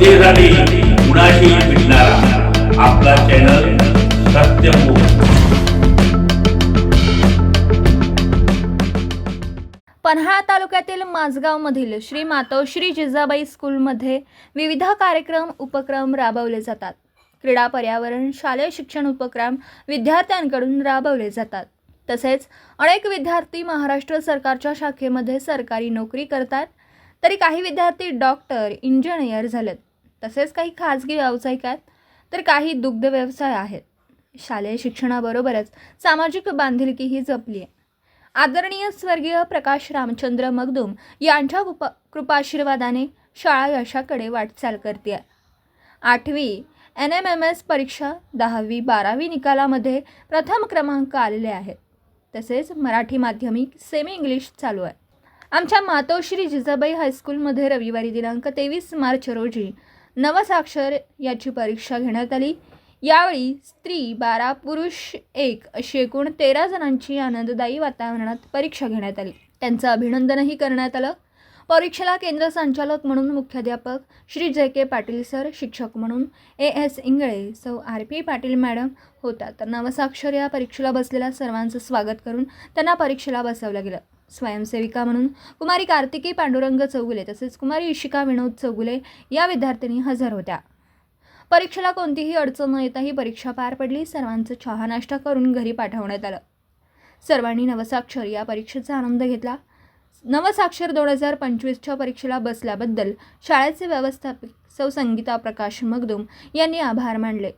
जनतेसाठी कुणाशी भेटणारा आपला चॅनल सत्यमुख पन्हाळा तालुक्यातील माझगावमधील श्री मातोश्री जिजाबाई स्कूलमध्ये विविध कार्यक्रम उपक्रम राबवले जातात. क्रीडा पर्यावरण शालेय शिक्षण उपक्रम विद्यार्थ्यांकडून राबवले जातात. तसेच अनेक विद्यार्थी महाराष्ट्र सरकारच्या शाखेमध्ये सरकारी नोकरी करतात. तरी काही विद्यार्थी डॉक्टर इंजिनियर झालेत. तसेच काही खाजगी व्यावसायिक आहेत तर काही दुग्ध व्यवसाय आहेत. शालेय शिक्षणाबरोबरच सामाजिक बांधिलकीही जपली आहे. आदरणीय स्वर्गीय प्रकाश रामचंद्र मगदूम यांच्या कृपा कृपाशीर्वादाने शाळा यशाकडे वाटचाल करते आठवी एन एम एम एस परीक्षा दहावी बारावी निकालामध्ये प्रथम क्रमांक आलेले आहेत. तसेच मराठी माध्यमिक सेमी इंग्लिश चालू आहे. आमच्या मातोश्री जिजाबाई हायस्कूलमध्ये रविवारी दिनांक तेवीस मार्च रोजी नवसाक्षर याची परीक्षा घेण्यात आली. यावेळी स्त्री बारा पुरुष एक अशी एकूण तेरा जणांची आनंददायी वातावरणात परीक्षा घेण्यात आली. त्यांचं अभिनंदनही करण्यात आलं. परीक्षेला केंद्र संचालक म्हणून मुख्याध्यापक श्री जे के पाटील सर शिक्षक म्हणून ए एस इंगळे सौ आर पी पाटील मॅडम होता. तर नवसाक्षर या परीक्षेला बसलेल्या सर्वांचं स्वागत करून त्यांना परीक्षेला बसवलं गेलं. स्वयंसेविका म्हणून कुमारी कार्तिकी पांडुरंग चौगुले तसेच कुमारी इशिका विनोद चौगुले या विद्यार्थिनी हजर होत्या. परीक्षेला कोणतीही अडचण न येता ही परीक्षा पार पडली. सर्वांचं चहा नाश्ता करून घरी पाठवण्यात आलं. सर्वांनी नवसाक्षर या परीक्षेचा आनंद घेतला. नवसाक्षर दोन हजार पंचवीसच्या परीक्षेला बसल्याबद्दल शाळेचे व्यवस्थापक सौ संगीता प्रकाश मगदूम यांनी आभार मानले.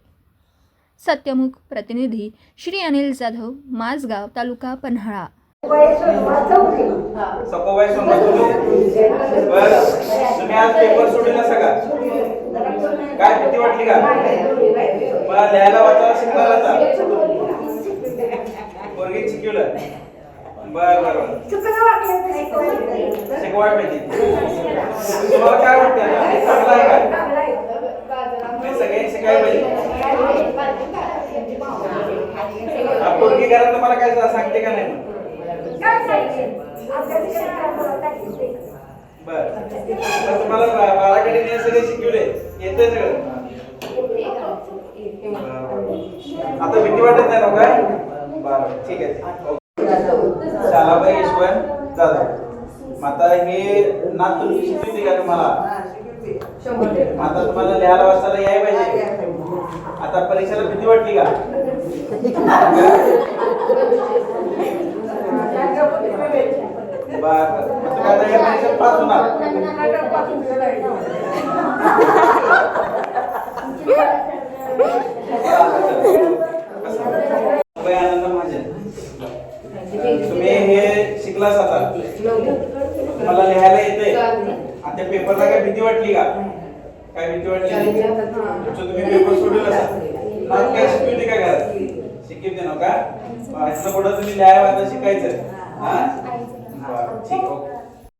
सत्यमुख प्रतिनिधी श्री अनिल जाधव माझगाव तालुका पन्हाळा. सकोबाई सोमवार बर तुम्ही आज पेपर सोडला सगळा काय भीती वाटली का मला लिहायला वाचायला शिकणार आता पोरगी शिकवलं बर बर बर शिकवाय पाहिजे तुम्हाला काय वाटतं आता? चांगलं आहे का हे सगळे शिकायला पाहिजे हा, पोरगी घरात तुम्हाला काय सांगते का नाही बर तुम्हाला बाराकडे हे सगळे शिकवले येतंय सगळं आता भीती वाटत नाही ना काय बरं ठीक आहे शालाबाई यशवंत जाधव आता हे ना तुम्ही शिकवते का तुम्हाला आता तुम्हाला लिहायला वाचायला याय पाहिजे आता परीक्षेला भीती वाटली का बर बर. मग तुम्ही आता या परीक्षेत पास होणार उभय आनंद महाजन तुम्ही हे शिकलास आता. मला लिहायला येते आता त्या पेपरला काय भीती वाटली का? काय भीती वाटली? तुम्ही पेपर सोडलं असा. काय शिकवते काय करा शिकवते देणार का? हो ह्याचं पुढं तुम्ही लिहायला शिकायचं. हा? ठीक ओके.